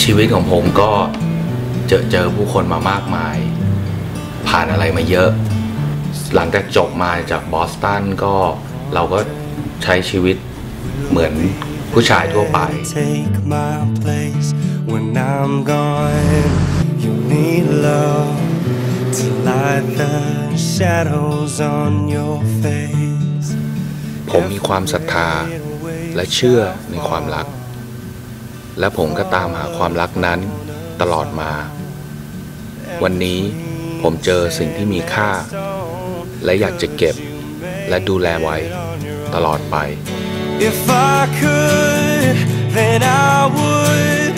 ชีวิตของผมก็เจอเจอผู้คนมามากมาย ผ่านอะไรมาเยอะ หลังจากจบมาจากบอสตันก็เราก็ใช้ชีวิตเหมือนผู้ชายทั่วไป Take my place when I'm gone. You need love to light the shadows on your face. ผมมีความศรัทธาและเชื่อในความรัก และผมก็ตามหาความรักนั้นตลอดมา วันนี้ผมเจอสิ่งที่มีค่า และอยากจะเก็บและดูแลไว้ตลอดไป If I could, then I would.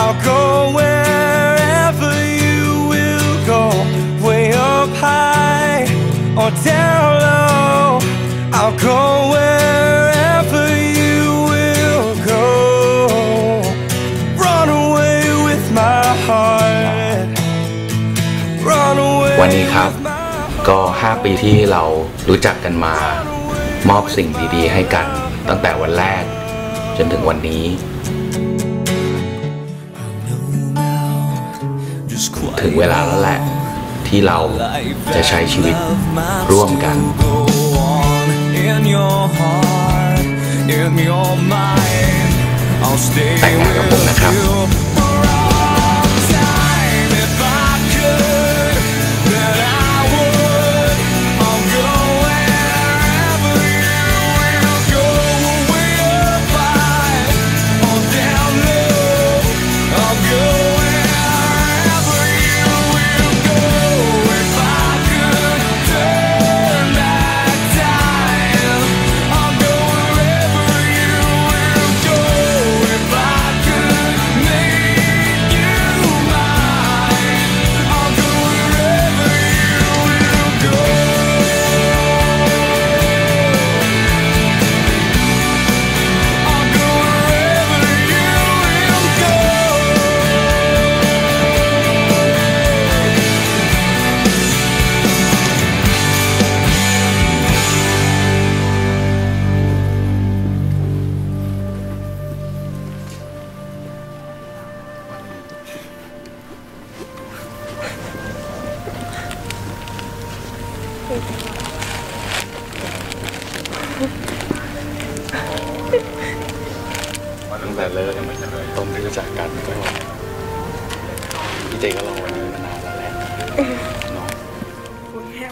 I'll go wherever you will go, way up high or down วันนี้ครับ ก็ 5 ปีที่เรารู้จักกันมามอบสิ่งดีๆ ให้กันตั้งแต่วันแรก จนถึงวันนี้ ถึงเวลาแล้วแหละ ที่เราจะใช้ชีวิตร่วมกัน แต่งงานกับผมนะครับ แต่เลิกยงม่เฉลยต้นที่รู้จักกันก็พี่เจก็รอวันนี้มานานแล้วแหละเนาะคุณแม่